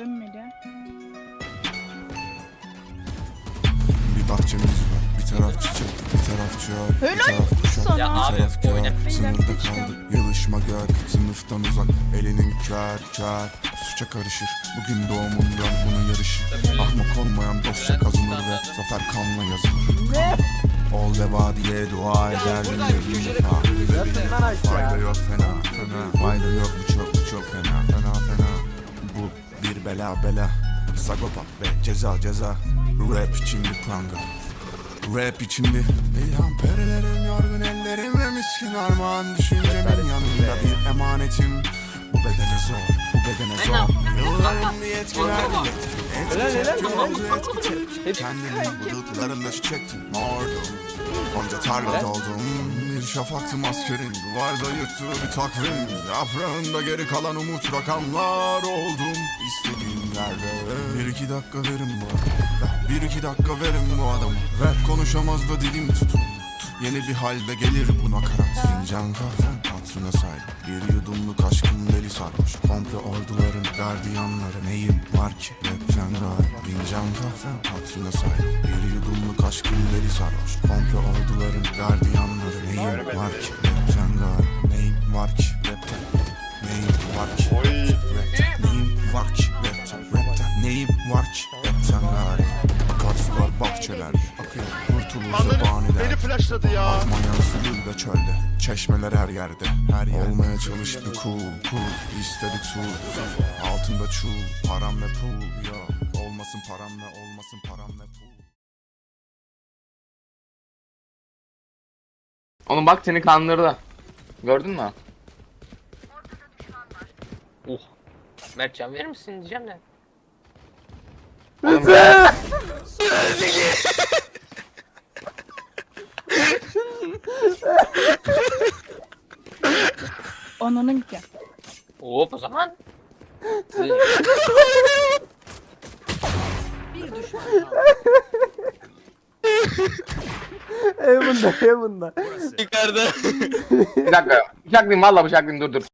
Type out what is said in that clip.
Dönmedi. Bir bahçemiz var. Bir taraf çiçek, bir taraf çöl, bir Helal taraf kuşak, sana. bir Ya abi, taraf göl. oyna. Sınırda Beyler, kaldık, yılışma gör. Sınıftan uzak, elinin kör kör. Suça karışır, bugün doğumundan bunun yarışı. Ahmak olmayan dostça kazanır ve zafer kanla yazılır. Ol veba diye dua ederdim de bir defa. Ve bir defa fayda yok bela bela. Sagopa ve ceza ceza. Rap için bir pranga. Rap içinde İlham perilerim yorgun ellerim ve miskin armağan Düşüncemin yanında bir emanetim. Bu bedene zor, bu bedene zor. Yıllarım bir etkilerdi Etki tepki oldu etki tepki Kendimin bulutlarında çiçektim Mordum. Onca tarla doldum Bir şafaktım askerin Duvarda yırttığı bir takvim. Yaprağında geri kalan umut rakamlar oldum. İstediğim yerde Bir iki dakika verin bana Ver. Bir iki dakika verin bu adamı Ver. Konuşamaz da dilim tutun. Yeni bir halde gelir bu nakarat Fincan kahven hatırına sahip Bir yudumluk aşkın deli sarhoş. Komple orduların gardiyanları Neyim var ki? Rapten gayet Fincan kahven hatırına sahip Bir yudumluk aşkın deli sarhoş. Komple orduların gardiyanları Neyim var ki bahçelerde akıyor. Kurtulur zabaniden Beni flashladı ya. Akmayan suyun da çölde Çeşmeler her yerde. Her yer Olmaya çalış bir cool cool İstedik su. Altında çul Param ve pul. Ya Olmasın param ve olmasın param ve pul. Oğlum bak seni kandırdı. Gördün mü? Mertcan verir misin? Diyeceğim de. Oğlum, Onunun ki. Hop o zaman. Heaven'da Heaven'da. bir dakika. Bıçaklayayım valla bıçaklayayım dur dur.